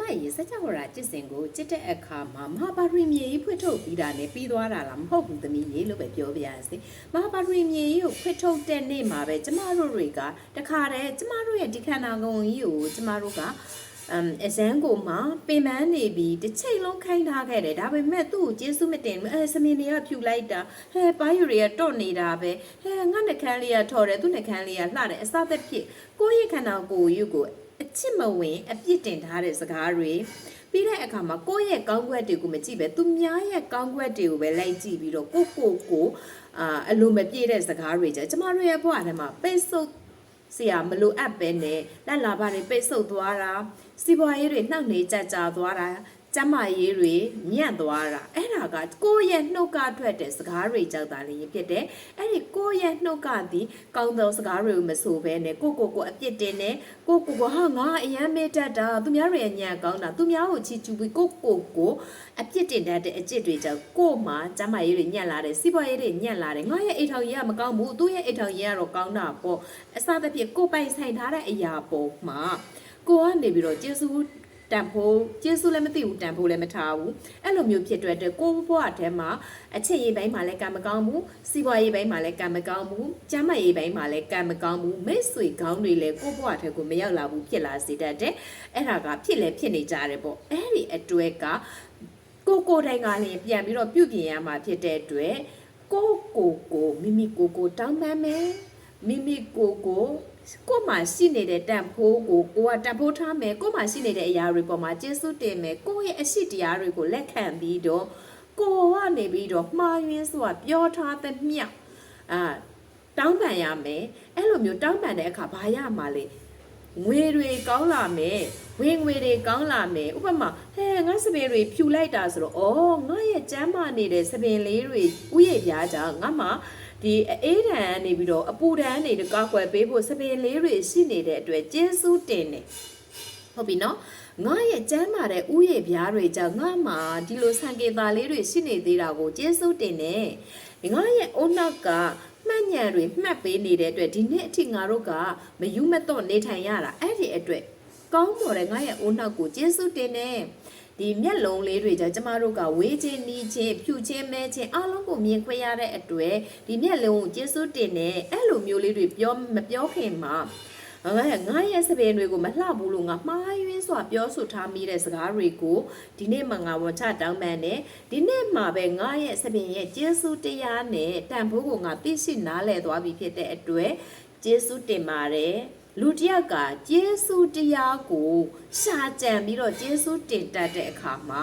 မရေစကြဝဠာကျင့်စဉ်ကိုကျင့်တဲ့အခါမှာမဟာပါရိမြေကြီးဖွင့်ထုတ်ပြီးတာနဲ့ပြီးသွားတာလားမဟုတ်ဘူးသမီးရေလို့ပဲပြောပြရစီမဟာပါရိမြေကြီးကိုဖွင့်ထုတ်တဲ့နေ့မှာပဲကျမတို့တွေကတခါတည်းကျမတို့ရဲ့ဒီခန္ဓာကိုယ်ကြီးကိုကျမတို့ကအမ်အစမ်းကိုမှပင်ပန်းနေပြီးတစ်ချိန်လုံးခိုင်းထားခဲ့တယ်ဒါပေမဲ့သူ့ကိုကျေးဇူးမတင်ဘူးအဲစမင်းတွေကဖြူလိုက်တာဟဲပိုင်းယူတွေကတော့နေတာပဲဟဲငါနှကန်းလေးကထော်တယ်သူ့နှကန်းလေးကလှတယ်အစသက်ဖြစ်ကိုယ့်ရဲ့ခန္ဓာကိုယ်ကြီးကိုအ ချစ်မဝင်အပြစ်တင်ထားတဲ့စကားတွေပြီးတဲ့အခါမှာကိုယ့်ရဲ့ကောင်းကွက်တွေကိုမကြည့်ပဲသူများရဲ့ကောင်းကွက်တွေကိုပဲလိုက်ကြည့်ပြီးတော့ကိုကိုကိုအာအလိုမပြည့်တဲ့စကားတွေကြကျမတို့ရဲ့ဘဝထဲမှာပိတ်ဆို့ဆရာမလိုအပ်ပဲနဲ့လက်လာပါတွေပိတ်ဆို့သွားတာစီးပွားရေးတွေနှောက်နေကြကြသွားတာ ကျမရေးတွေညံ့သွားတာအဲ့ဒါကကိုယ့်ရဲ့နှုတ်ကထွက်တဲ့စကားတွေကြောက်တာလည်းဖြစ်တယ်အဲ့ဒီကိုယ့်ရဲ့နှုတ်ကသည်ကောင်းသောစကားတွေကိုမဆိုဘဲနဲ့ကိုကိုကိုအပြစ်တင်တယ်ကိုကိုကိုဟာငါအယမ်းမေးတတ်တာသူများတွေရဲ့ညံ့ကောင်းတာသူများကိုချီချူပြီးကိုကိုကိုအပြစ်တင်တတ်တဲ့အကျစ်တွေကြောင့်ကို့မှာကျမရေးတွေညံ့လာတယ်စီးပွားရေးတွေညံ့လာတယ်ငါရဲ့အိတ်ထောင်ရေးကမကောင်းဘူးသူ့ရဲ့အိတ်ထောင်ရေးကတော့ကောင်းတာပေါ့အစသဖြင့်ကိုပိုင်ဆိုင်ထားတဲ့အရာပေါ်မှာကိုကနေပြီးတော့ကျေးဇူး တန်ဖိုးကျေးဇူးလည်းမသိဘူးတန်ဖိုးလည်းမထားဘူးအဲ့လိုမျိုးဖြစ်တဲ့အတွက်ကိုဘွားထဲမှာအချစ်ရေးပိုင်းမှာလည်းကံမကောင်းဘူးစီးပွားရေးပိုင်းမှာလည်းကံမကောင်းဘူးကျမ်းမာရေးပိုင်းမှာလည်းကံမကောင်းဘူးမိတ်ဆွေကောင်းတွေလည်းကိုဘွားထဲကိုမရောက်လာဘူးဖြစ်လာစေတတ်တယ်အဲ့ဒါကဖြစ်လည်းဖြစ်နေကြတယ်ပေါ့အဲ့ဒီအတွက်ကကိုကိုတိုင်ကလည်းပြန်ပြီးတော့ပြုပြင်ရမှာဖြစ်တဲ့အတွက်ကိုကိုကိုမိမိကိုကိုတောင်းပန်မယ်မိမိကိုကို ကို့မှာရှိနေတဲ့တန်ဖိုးကိုကိုကတန်ဖိုးထားမယ်ကို့မှာရှိနေတဲ့အရာတွေပေါ်မှာကျေးဇူးတင်မယ်ကိုယ့်ရဲ့အရှိတရားတွေကိုလက်ခံပြီးတော့ကိုကနေပြီးတော့မှားယွင်းစွာပြောထားသမျှအာတောင်းပန်ရမယ်အဲ့လိုမျိုးတောင်းပန်တဲ့အခါဘာရမှာလဲငွေတွေကောင်းလာမယ်ဝင်ငွေတွေကောင်းလာမယ်ဥပမာဟဲငါစပင်တွေဖြူလိုက်တာဆိုတော့အော်ငါရဲ့ကျမ်းမာနေတဲ့စပင်လေးတွေဥယျာဉ်ပြားကြောင့်ငါမှ ဒီအေးတန်ကနေပြီးတော့အပူတန်နေတကောက်ွယ်ပေးဖို့စပင်လေးတွေရှိနေတဲ့အတွက်ကျေးဇူးတင်တယ်ဟုတ်ပြီနော်ငါရဲ့ကျမ်းမာတဲ့ဥယျာဉ်ပြားတွေကြောင့်ငါမှဒီလိုဆန်ကေတာလေးတွေရှိနေသေးတာကိုကျေးဇူးတင်တယ်ငါရဲ့အုံနောက်ကမှတ်ညံတွေမှတ်ပေးနေတဲ့အတွက်ဒီနေ့အထိငါတို့ကမယူမတော့နေထိုင်ရတာအဲ့ဒီအတွက်ကောင်းတော်တဲ့ငါရဲ့အုံနောက်ကိုကျေးဇူးတင်တယ် ဒီမျက်လုံးလေးတွေကြောင့်ကျမတို့ကဝေးချင်းနီးချင်းဖြူချင်းမဲချင်းအားလုံးကိုမြင်ခွင့်ရတဲ့အတွက်ဒီမျက်လုံးကိုကျေးဇူးတင်တယ်အဲ့လိုမျိုးလေးတွေပြောမပြောခင်မှာငါရဲ့ငါရဲ့စပင်တွေကိုမလှဘူးလို့ငါမှားယွင်းစွာပြောဆိုထားမိတဲ့စကားတွေကိုဒီနေ့မှငါဝချတောင်းပန်တယ်ဒီနေ့မှပဲငါရဲ့စပင်ရဲ့ကျေးဇူးတရားနဲ့တန်ဖိုးကိုငါသိရှိနားလည်သွားပြီဖြစ်တဲ့အတွက်ကျေးဇူးတင်ပါတယ် လူတစ်ယောက်ကကျေးဇူးတရားကိုရှာကြံပြီးတော့ကျေးဇူးတင်တတ်တဲ့အခါမှာ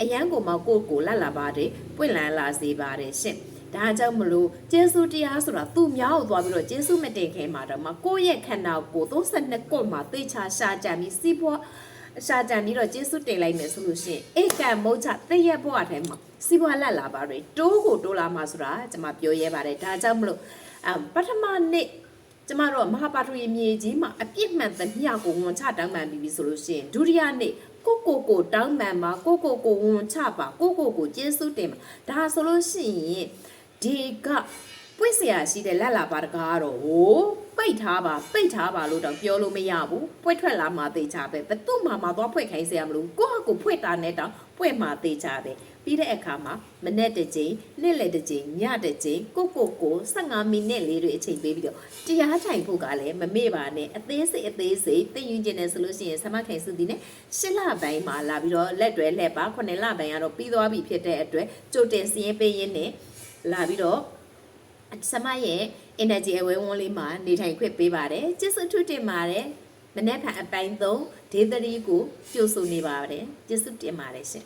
အရန်ကိုမှကိုယ့်ကိုလက်လာပါတယ်ပွင့်လန်းလာစေပါတယ်ရှင်ဒါကြောင့်မလို့ကျေးဇူးတရားဆိုတာသူများကိုသွားပြီးတော့ကျေးဇူးမတင်ခင်မှာတော့မှကိုယ့်ရဲ့ခန္ဓာကိုယ်32ကိုယ်မှာသိချာရှာကြံပြီးစီးပွားရှာကြံပြီးတော့ကျေးဇူးတင်လိုက်မယ်ဆိုလို့ရှိရင်ဧကံမုတ်ချတည့်ရက်ဘဝထဲမှာစီးပွားလက်လာပါတွေတိုးကိုတိုးလာမှာဆိုတာကျွန်မပြောရဲပါတယ်ဒါကြောင့်မလို့အပထမနေ့ ကျမတို့ကမဟာပါထရီမြေကြီးမှာအပြစ်မှန်သမျှကိုဝန်ချတောင်းပန်ပြီးပြီဆိုလို့ရှိရင်ဒုတိယနေ့ကိုကိုကိုတောင်းပန်ပါကိုကိုကိုဝန်ချပါကိုကိုကိုကျေးဇူးတင်ပါဒါဆိုလို့ရှိရင်ဒီကပွင့်စရာရှိတဲ့လက်လာပါတကားတော့ဟိုပိတ်ထားပါပိတ်ထားပါလို့တော့ပြောလို့မရဘူးပွင့်ထွက်လာမှသေချာပဲဘသူ့မှမသွားဖွင့်ခိုင်းစရာမလိုကိုယ့်အကူဖွင့်တာနဲ့တောင်ပွင့်မှသေချာပဲ ပြီးတဲ့အခါမှာမနေ့တစ်ချိန်နေ့လယ်တစ်ချိန်ညတစ်ချိန်ကိုကိုကို15မိနစ်လေးတွေအချိန်ပေးပြီးတော့တရားထိုင်ဖို့ကလည်းမမေ့ပါနဲ့အသေးစိတ်အသေးစိတ်သိယူခြင်းနဲ့ဆိုလို့ရှိရင်ဆမခိုင်စုဒီနဲ့ရှစ်လပိုင်းမှာလာပြီးတော့လက်တွဲလှည့်ပါ9လပိုင်းကတော့ပြီးသွားပြီဖြစ်တဲ့အတွက်ကြိုတင်စည်ရင်ပေးရင်းနဲ့လာပြီးတော့ဆမရဲ့ energy အဝဲဝန်းလေးမှာနေထိုင်ခွင့်ပေးပါတယ်ကျေးဇူးထူးတင်ပါတယ်မနေ့ကအပိုင်း3ဒေသရီကိုကြိုဆိုနေပါတယ်ကျေးဇူးတင်ပါတယ်ရှင်